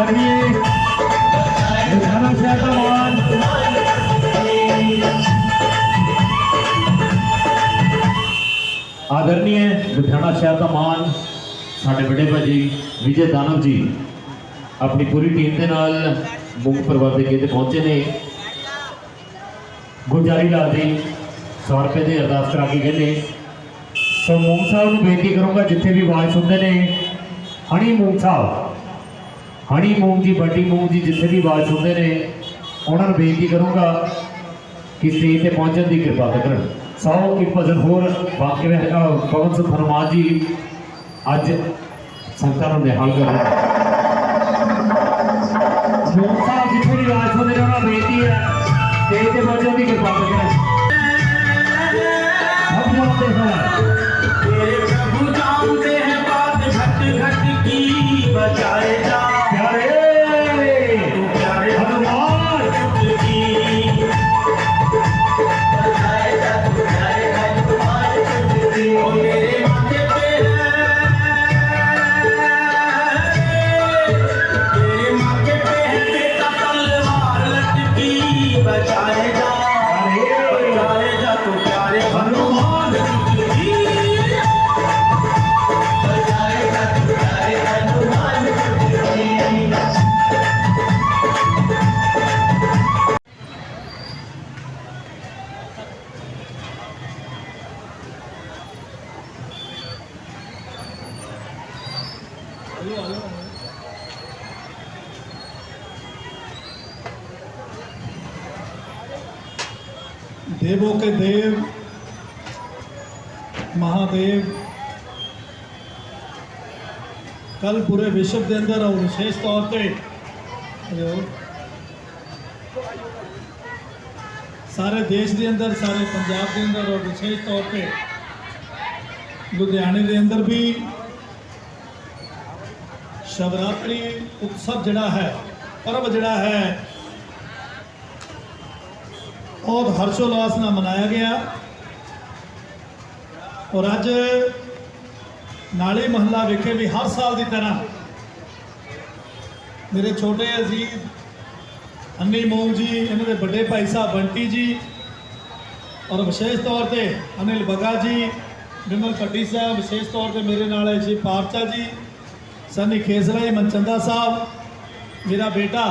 ਆਦਰਣੀय ਲੁਧਿਆਣਾ ਸ਼ਹਿਰ ਦਾ ਮਾਨ। ਆਦਰਣੀय ਲੁਧਿਆਣਾ ਸ਼ਹਿਰ ਦਾ ਮਾਨ। ਸਾਡੇ ਵੱਡੇ ਭਾਜੀ ਵਿਜੇ ਦਾਨਵ ਜੀ ਆਪਣੀ ਪੂਰੀ ਟੀਮ ਦੇ ਨਾਲ ਮੁੱਖ ਪਰਵਤ ਦੇ ਤੇ ਪਹੁੰਚੇ ਨੇ। ਗੁਰਜਾਰੀ ਲਾਲ ਦੀ 100 ਰੁਪਏ ਦੀ ਅਰਦਾਸ ਕਰਾ ਕੇ ਗਏ ਨੇ। ਸੋ ਮੂੰਗ ਸਾਹਿਬ ਨੂੰ ਬੇਨਤੀ ਕਰੂੰਗਾ, ਜਿੱਥੇ ਵੀ ਆਵਾਜ਼ ਸੁਣਦੇ ਨੇ, ਹਣੀ ਮੂੰਗ ਸਾਹਿਬ। ਹਣੀ ਮੂੰਗ ਜੀ, ਵੱਡੀ ਮੂੰਗ ਜੀ, ਜਿੱਥੇ ਵੀ ਆਵਾਜ਼ ਸੁਣਦੇ ਨੇ, ਉਹਨਾਂ ਨੂੰ ਬੇਨਤੀ ਕਰੂੰਗਾ ਕਿ ਸਟੇਜ ਤੇ ਪਹੁੰਚਣ ਦੀ ਕਿਰਪਾ ਕਰਨ। ਸੌ ਇੱਕ ਭਜਨ ਹੋਰ ਬਾਕੀ ਰਹੇ ਪਵਨ ਸਿੰਘ ਹਨੂਮਾਨ ਜੀ ਅੱਜ ਸੰਗਤਾਂ ਨੂੰ ਨਿਹਾਲ ਕਰ ਰਹੇ ਸਾਹਿਬ, ਜਿੱਥੇ ਵੀ ਆਵਾਜ਼ ਸੁਣਦੇ ਨੇ, ਉਹਨਾਂ ਬੇਨਤੀ ਹੈ, ਸਟੇਜ ਤੇ ਪਹੁੰਚਣ ਦੀ ਕਿਰਪਾ ਕਰਨ। ਦੇਵੋ ਕੇ ਦੇਵ ਮਹਾਦੇਵ ਕੱਲ ਪੂਰੇ ਵਿਸ਼ਵ ਦੇ ਅੰਦਰ ਔਰ ਵਿਸ਼ੇਸ਼ ਤੌਰ ਤੇ ਹੈਲੋ। ਸਾਰੇ ਦੇਸ਼ ਦੇ ਅੰਦਰ ਸਾਰੇ ਪੰਜਾਬ ਦੇ ਅੰਦਰ ਔਰ ਵਿਸ਼ੇਸ਼ ਤੌਰ ਤੇ ਲੁਧਿਆਣੇ ਦੇ ਅੰਦਰ ਵੀ ਸ਼ਿਵਰਾਤਰੀ ਉਤਸਵ ਜਿਹੜਾ ਹੈ ਪਰਵ ਜਿਹੜਾ ਹੈ ਬਹੁਤ ਹਰਸ਼ੋਲਾਸ ਨਾਲ ਮਨਾਇਆ ਗਿਆ। ਔਰ ਅੱਜ ਨਾਲੀ ਮਹੱਲਾ ਵਿਖੇ ਵੀ ਹਰ ਸਾਲ ਦੀ ਤਰ੍ਹਾਂ ਮੇਰੇ ਛੋਟੇ ਅਜ਼ੀਜ਼, ਅੰਨੀ ਮੋਮ ਜੀ, ਇਹਨਾਂ ਦੇ ਵੱਡੇ ਭਾਈ ਸਾਹਿਬ ਬੰਟੀ ਜੀ ਔਰ ਵਿਸ਼ੇਸ਼ ਤੌਰ ਤੇ ਅਨਿਲ ਬਗਾ ਜੀ, ਬਿਮਲ ਪੱਟੀ ਸਾਹਿਬ, ਵਿਸ਼ੇਸ਼ ਤੌਰ ਤੇ ਮੇਰੇ ਨਾਲ ਹੈ ਜੀ ਪਾਰਚਾ ਜੀ, ਸਨੀ ਖੇਸਰਾ ਜੀ, ਮਨਚੰਦਾ ਸਾਹਿਬ, ਮੇਰਾ ਬੇਟਾ,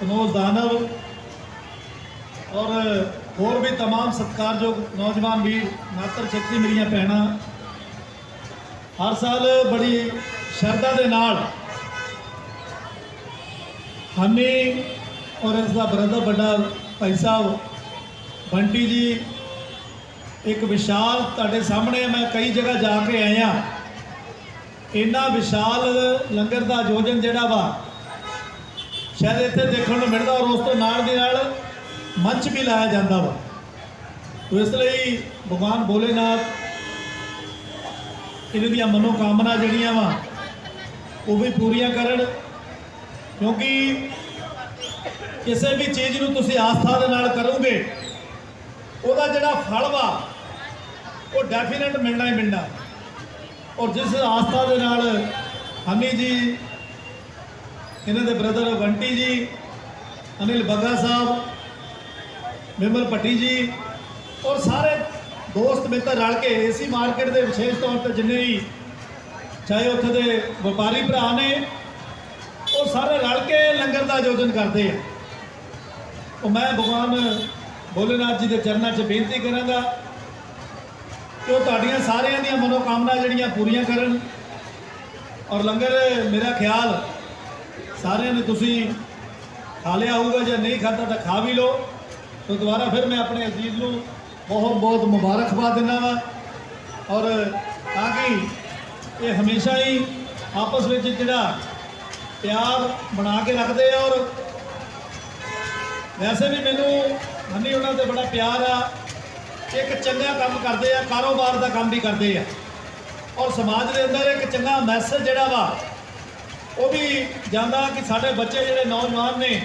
ਕਨੋਜ ਦਾਨਵ ਔਰ ਹੋਰ ਵੀ तमाम ਸਤਿਕਾਰਯੋਗ ਨੌਜਵਾਨ ਵੀਰ ਨਾਤਰ ਸ਼ਕਤੀ ਮੇਰੀਆਂ ਭੈਣਾਂ ਹਰ ਸਾਲ ਬੜੀ ਸ਼ਰਧਾ ਦੇ ਨਾਲ ਹਮੀ ਔਰ ਇਸ ਦਾ ਬ੍ਰਦਰ ਵੱਡਾ ਭਾਈ ਸਾਹਿਬ ਬੰਟੀ ਜੀ ਇੱਕ ਵਿਸ਼ਾਲ ਤੁਹਾਡੇ ਸਾਹਮਣੇ ਮੈਂ ਕਈ ਜਗ੍ਹਾ ਜਾ ਕੇ ਆਇਆ ਇੰਨਾ ਵਿਸ਼ਾਲ ਲੰਗਰ ਦਾ ਆਯੋਜਨ ਜਿਹੜਾ ਵਾ ਸ਼ਾਇਦ ਇੱਥੇ ਦੇਖਣ ਨੂੰ ਮਿਲਦਾ ਔਰ ਉਸ ਤੋਂ ਨਾਲ ਦੀ ਨਾਲ ਮੰਚ ਵੀ ਲਾਇਆ ਜਾਂਦਾ ਵਾ। ਤੋ ਇਸ ਲਈ ਭਗਵਾਨ ਭੋਲੇਨਾਥ ਇਹਨਾਂ ਦੀਆਂ ਮਨੋਕਾਮਨਾ ਜਿਹੜੀਆਂ ਵਾ, ਉਹ ਵੀ ਪੂਰੀਆਂ ਕਰਨ। ਕਿਉਂਕਿ ਕਿਸੇ ਵੀ ਚੀਜ਼ ਨੂੰ ਤੁਸੀਂ ਆਸਥਾ ਦੇ ਨਾਲ ਕਰੋਗੇ, ਉਹਦਾ ਜਿਹੜਾ ਫਲ ਵਾ, ਉਹ ਡੈਫੀਨਿਟ ਮਿਲਣਾ ਹੀ ਮਿਲਣਾ। ਔਰ ਜਿਸ ਆਸਥਾ ਦੇ ਨਾਲ ਹਨੀ ਜੀ, ਇਹਨਾਂ ਦੇ ਬ੍ਰਦਰ ਬੰਟੀ ਜੀ, ਅਨਿਲ ਬੱਗਾ ਸਾਹਿਬ ਵਿਮਲ ਭੱਟੀ ਜੀ ਔਰ ਸਾਰੇ ਦੋਸਤ ਮਿੱਤਰ ਰਲ ਕੇ ਏਸੀ ਮਾਰਕੀਟ ਦੇ ਵਿਸ਼ੇਸ਼ ਤੌਰ ਤੇ ਜਿੰਨੇ ਵੀ ਚਾਹੇ ਉੱਥੇ ਦੇ ਵਪਾਰੀ ਭਰਾ ਨੇ, ਉਹ ਸਾਰੇ ਰਲ ਕੇ ਲੰਗਰ ਦਾ ਆਯੋਜਨ ਕਰਦੇ ਆ। ਉਹ ਮੈਂ ਭਗਵਾਨ ਭੋਲੇਨਾਥ ਜੀ ਦੇ ਚਰਨਾਂ 'ਚ ਬੇਨਤੀ ਕਰਾਂਗਾ ਕਿ ਉਹ ਤੁਹਾਡੀਆਂ ਸਾਰਿਆਂ ਦੀਆਂ ਮਨੋਕਾਮਨਾ ਜਿਹੜੀਆਂ ਪੂਰੀਆਂ ਕਰਨ। ਔਰ ਲੰਗਰ, ਮੇਰਾ ਖਿਆਲ, ਸਾਰਿਆਂ ਨੇ ਤੁਸੀਂ ਖਾ ਲਿਆ ਹੋਊਗਾ ਜਾਂ ਨਹੀਂ ਖਾਧਾ ਤਾਂ ਖਾ ਵੀ ਲਓ। ਸੋ ਦੁਬਾਰਾ ਫਿਰ ਮੈਂ ਆਪਣੇ ਅਜ਼ੀਜ਼ ਨੂੰ ਬਹੁਤ ਬਹੁਤ ਮੁਬਾਰਕਬਾਦ ਦਿੰਦਾ ਵਾਂ। ਔਰ ਤਾਂ ਕਿ ਇਹ ਹਮੇਸ਼ਾ ਹੀ ਆਪਸ ਵਿੱਚ ਜਿਹੜਾ ਪਿਆਰ ਬਣਾ ਕੇ ਰੱਖਦੇ ਆ ਔਰ ਵੈਸੇ ਵੀ ਮੈਨੂੰ ਹਨੀ ਉਹਨਾਂ ਤੇ ਬੜਾ ਪਿਆਰ ਆ। ਇੱਕ ਚੰਗਾ ਕੰਮ ਕਰਦੇ ਆ, ਕਾਰੋਬਾਰ ਦਾ ਕੰਮ ਵੀ ਕਰਦੇ ਆ। ਔਰ ਸਮਾਜ ਦੇ ਅੰਦਰ ਇੱਕ ਚੰਗਾ ਮੈਸੇਜ ਜਿਹੜਾ ਵਾ, ਉਹ ਵੀ ਜਾਂਦਾ ਕਿ ਸਾਡੇ ਬੱਚੇ ਜਿਹੜੇ ਨੌਜਵਾਨ ਨੇ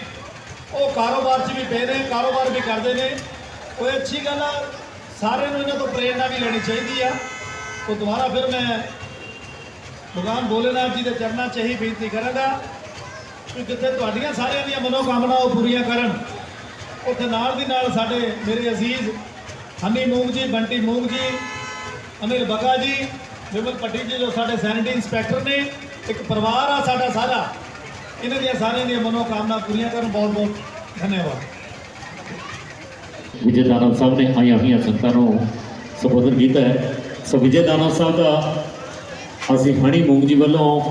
ਉਹ ਕਾਰੋਬਾਰ 'ਚ ਵੀ ਪਏ ਨੇ, ਕਾਰੋਬਾਰ ਵੀ ਕਰਦੇ ਨੇ। ਉਹ ਅੱਛੀ ਗੱਲ ਆ, ਸਾਰਿਆਂ ਨੂੰ ਇਹਨਾਂ ਤੋਂ ਪ੍ਰੇਰਣਾ ਵੀ ਲੈਣੀ ਚਾਹੀਦੀ ਆ। ਉਹ ਦੁਬਾਰਾ ਫਿਰ ਮੈਂ ਭਗਵਾਨ ਭੋਲੇਨਾਥ ਜੀ ਦੇ ਚਰਨਾਂ 'ਚ ਹੀ ਬੇਨਤੀ ਕਰਾਂਗਾ ਕਿ ਜਿੱਥੇ ਤੁਹਾਡੀਆਂ ਸਾਰਿਆਂ ਦੀਆਂ ਮਨੋਕਾਮਨਾ ਉਹ ਪੂਰੀਆਂ ਕਰਨ, ਉੱਥੇ ਨਾਲ ਦੀ ਨਾਲ ਸਾਡੇ ਮੇਰੇ ਅਜ਼ੀਜ਼ ਹਨੀ ਮੂੰਗ ਜੀ, ਬੰਟੀ ਮੂੰਗ ਜੀ, ਅਨਿਲ ਬਗਾ ਜੀ, ਵਿਮਲ ਪੱਟੀ ਜੀ ਜੋ ਸਾਡੇ ਸੈਨਿਟਰੀ ਇੰਸਪੈਕਟਰ ਨੇ, ਇੱਕ ਪਰਿਵਾਰ ਆ ਸਾਡਾ ਸਾਰਾ। ਇਹਨਾਂ ਦੀਆਂ ਸਾਰਿਆਂ ਦੀਆਂ ਮਨੋਕਾਮਨਾ ਪੂਰੀਆਂ ਕਰਨ ਬਹੁਤ ਬਹੁਤ ਧੰਨਵਾਦ। ਵਿਜੇ ਦਾਨਵ ਸਾਹਿਬ ਨੇ ਆਈਆਂ ਹੋਈਆਂ ਸੰਗਤਾਂ ਨੂੰ ਸੰਬੋਧਨ ਕੀਤਾ ਹੈ। ਸੋ ਵਿਜੇ ਦਾਨਵ ਸਾਹਿਬ ਦਾ ਅਸੀਂ ਹਣੀ ਮੂੰਗ ਜੀ ਵੱਲੋਂ